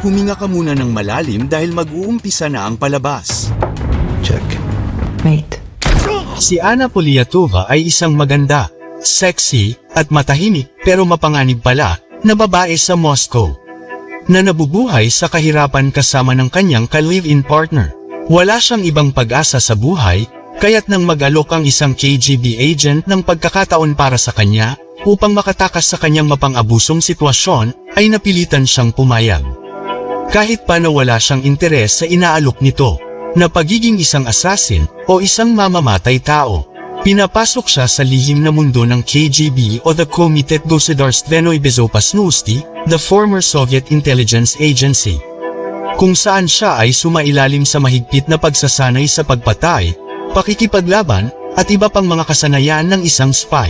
Huminga ka muna ng malalim dahil mag-uumpisa na ang palabas. Check. Wait. Si Anna Poliatova ay isang maganda, sexy, at matahimik pero mapanganib pala na babae sa Moscow. Na nabubuhay sa kahirapan kasama ng kanyang ka-live-in partner. Wala siyang ibang pag-asa sa buhay, kaya't nang mag-alok ang isang KGB agent ng pagkakataon para sa kanya, upang makatakas sa kanyang mapang-abusong sitwasyon, ay napilitan siyang pumayag. Kahit pa na wala siyang interes sa inaalok nito, na pagiging isang assassin o isang mamamatay tao. Pinapasok siya sa lihim na mundo ng KGB o the Komitet Gossedarstvennoy Bezopasnosti, the former Soviet Intelligence Agency. Kung saan siya ay sumailalim sa mahigpit na pagsasanay sa pagpatay, pakikipaglaban, at iba pang mga kasanayan ng isang spy.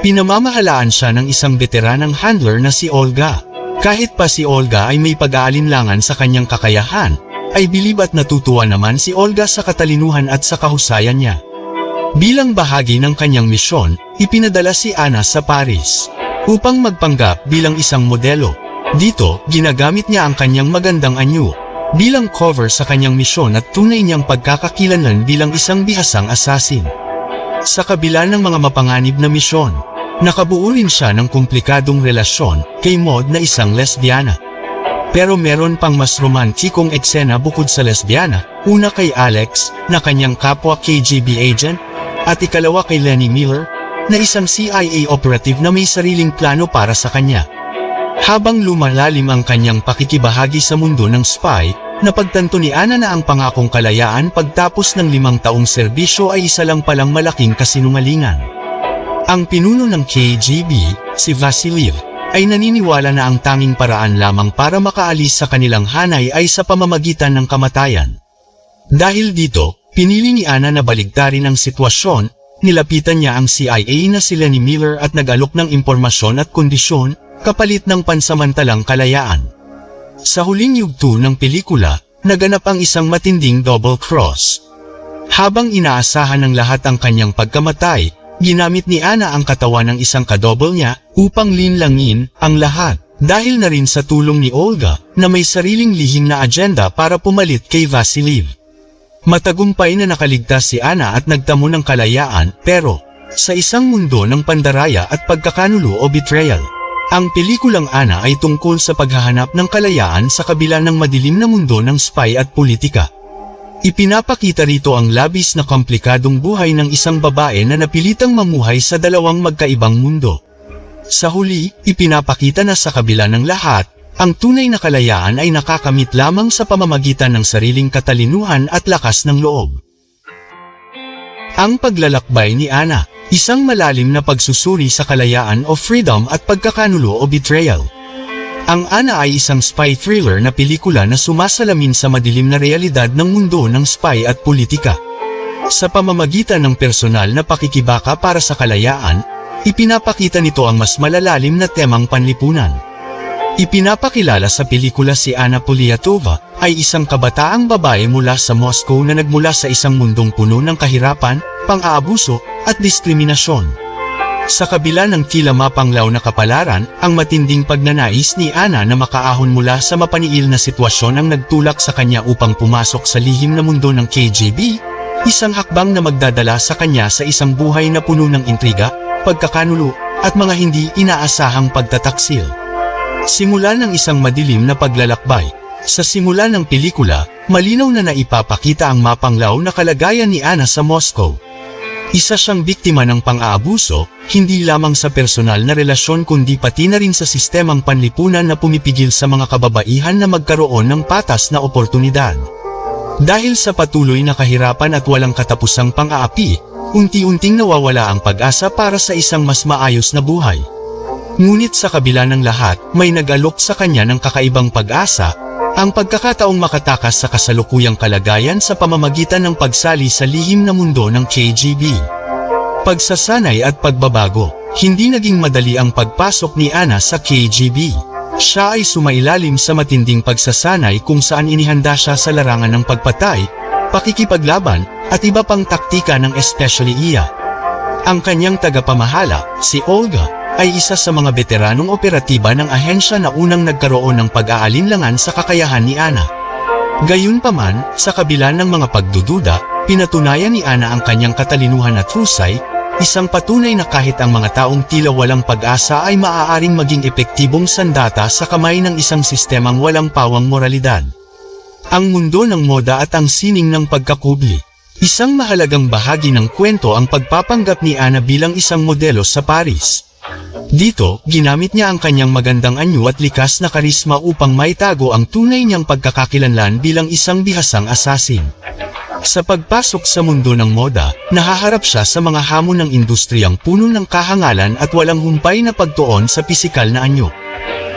Pinamamahalaan siya ng isang veteranang handler na si Olga. Kahit pa si Olga ay may pag-aalinlangan sa kanyang kakayahan, ay bilib at natutuwa naman si Olga sa katalinuhan at sa kahusayan niya. Bilang bahagi ng kanyang misyon, ipinadala si Anna sa Paris upang magpanggap bilang isang modelo. Dito, ginagamit niya ang kanyang magandang anyo bilang cover sa kanyang misyon at tunay niyang pagkakakilanlan bilang isang bihasang assassin. Sa kabila ng mga mapanganib na misyon, nakabuo rin siya ng komplikadong relasyon kay Maud na isang lesbiana. Pero meron pang mas romantikong eksena bukod sa lesbiana, una kay Alex, na kanyang kapwa KGB agent, at ikalawa kay Lenny Miller, na isang CIA operative na may sariling plano para sa kanya. Habang lumalalim ang kanyang pakikibahagi sa mundo ng spy, napagtanto ni Ana na ang pangakong kalayaan pagtapos ng limang taong serbisyo ay isa lang palang malaking kasinungalingan. Ang pinuno ng KGB, si Vasiliev, ay naniniwala na ang tanging paraan lamang para makaalis sa kanilang hanay ay sa pamamagitan ng kamatayan. Dahil dito, pinili ni Ana na baligtarin ang sitwasyon, nilapitan niya ang CIA na si Lenny Miller at nag-alok ng impormasyon at kondisyon, kapalit ng pansamantalang kalayaan. Sa huling yugto ng pelikula, naganap ang isang matinding double cross. Habang inaasahan ng lahat ang kanyang pagkamatay, ginamit ni Ana ang katawan ng isang kadobol niya upang linlangin ang lahat. Dahil na rin sa tulong ni Olga na may sariling lihim na agenda para pumalit kay Vasiliev. Matagumpay na nakaligtas si Ana at nagtamo ng kalayaan pero sa isang mundo ng pandaraya at pagkakanulo o betrayal. Ang pelikulang Ana ay tungkol sa paghahanap ng kalayaan sa kabila ng madilim na mundo ng spy at politika. Ipinapakita rito ang labis na komplikadong buhay ng isang babae na napilitang mamuhay sa dalawang magkaibang mundo. Sa huli, ipinapakita na sa kabila ng lahat, ang tunay na kalayaan ay nakakamit lamang sa pamamagitan ng sariling katalinuhan at lakas ng loob. Ang paglalakbay ni Ana, isang malalim na pagsusuri sa kalayaan o freedom at pagkakanulo o betrayal. Ang Ana ay isang spy thriller na pelikula na sumasalamin sa madilim na realidad ng mundo ng spy at politika. Sa pamamagitan ng personal na pakikibaka para sa kalayaan, ipinapakita nito ang mas malalalim na temang panlipunan. Ipinapakilala sa pelikula si Anna Poliatova ay isang kabataang babae mula sa Moscow na nagmula sa isang mundong puno ng kahirapan, pang-aabuso, at diskriminasyon. Sa kabila ng tila mapanglaw na kapalaran, ang matinding pagnanais ni Ana na makaahon mula sa mapaniil na sitwasyon ang nagtulak sa kanya upang pumasok sa lihim na mundo ng KGB, isang hakbang na magdadala sa kanya sa isang buhay na puno ng intriga, pagkakanulo, at mga hindi inaasahang pagtataksil. Simula ng isang madilim na paglalakbay, sa simula ng pelikula, malinaw na naipapakita ang mapanglaw na kalagayan ni Ana sa Moscow. Isa siyang biktima ng pang-aabuso, hindi lamang sa personal na relasyon kundi pati na rin sa sistemang panlipunan na pumipigil sa mga kababaihan na magkaroon ng patas na oportunidad. Dahil sa patuloy na kahirapan at walang katapusang pang-aapi, unti-unting nawawala ang pag-asa para sa isang mas maayos na buhay. Ngunit sa kabila ng lahat, may nag-alok sa kanya ng kakaibang pag-asa, ang pagkakataong makatakas sa kasalukuyang kalagayan sa pamamagitan ng pagsali sa lihim na mundo ng KGB. Pagsasanay at pagbabago, hindi naging madali ang pagpasok ni Ana sa KGB. Siya ay sumailalim sa matinding pagsasanay kung saan inihanda siya sa larangan ng pagpatay, pakikipaglaban, at iba pang taktika ng especially iya. Ang kanyang tagapamahala, si Olga, ay isa sa mga veteranong operatiba ng ahensya na unang nagkaroon ng pag-aalinlangan sa kakayahan ni Ana. Gayunpaman, sa kabila ng mga pagdududa, pinatunayan ni Ana ang kanyang katalinuhan at husay, isang patunay na kahit ang mga taong tila walang pag-asa ay maaaring maging epektibong sandata sa kamay ng isang sistemang walang pawang moralidad. Ang mundo ng moda at ang sining ng pagkakubli. Isang mahalagang bahagi ng kwento ang pagpapanggap ni Ana bilang isang modelo sa Paris. Dito, ginamit niya ang kanyang magandang anyo at likas na karisma upang maitago ang tunay niyang pagkakakilanlan bilang isang bihasang asasin. Sa pagpasok sa mundo ng moda, nahaharap siya sa mga hamon ng industriyang puno ng kahangalan at walang humpay na pagtuon sa pisikal na anyo.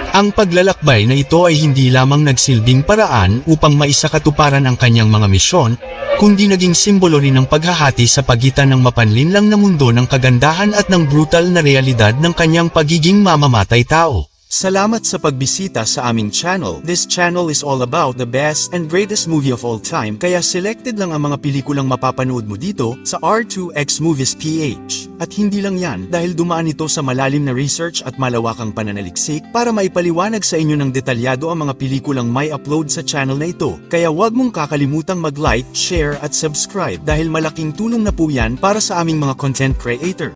Ang paglalakbay na ito ay hindi lamang nagsilbing paraan upang maisakatuparan ang kanyang mga misyon, kundi naging simbolo rin ng paghahati sa pagitan ng mapanlinlang na mundo ng kagandahan at ng brutal na realidad ng kanyang pagiging mamamatay tao. Salamat sa pagbisita sa aming channel. This channel is all about the best and greatest movie of all time kaya selected lang ang mga pelikulang mapapanood mo dito sa R2X Movies PH. At hindi lang yan dahil dumaan ito sa malalim na research at malawakang pananaliksik para maipaliwanag sa inyo ng detalyado ang mga pelikulang may upload sa channel na ito. Kaya huwag mong kakalimutang mag-like, share at subscribe dahil malaking tulong na po yan para sa aming mga content creator.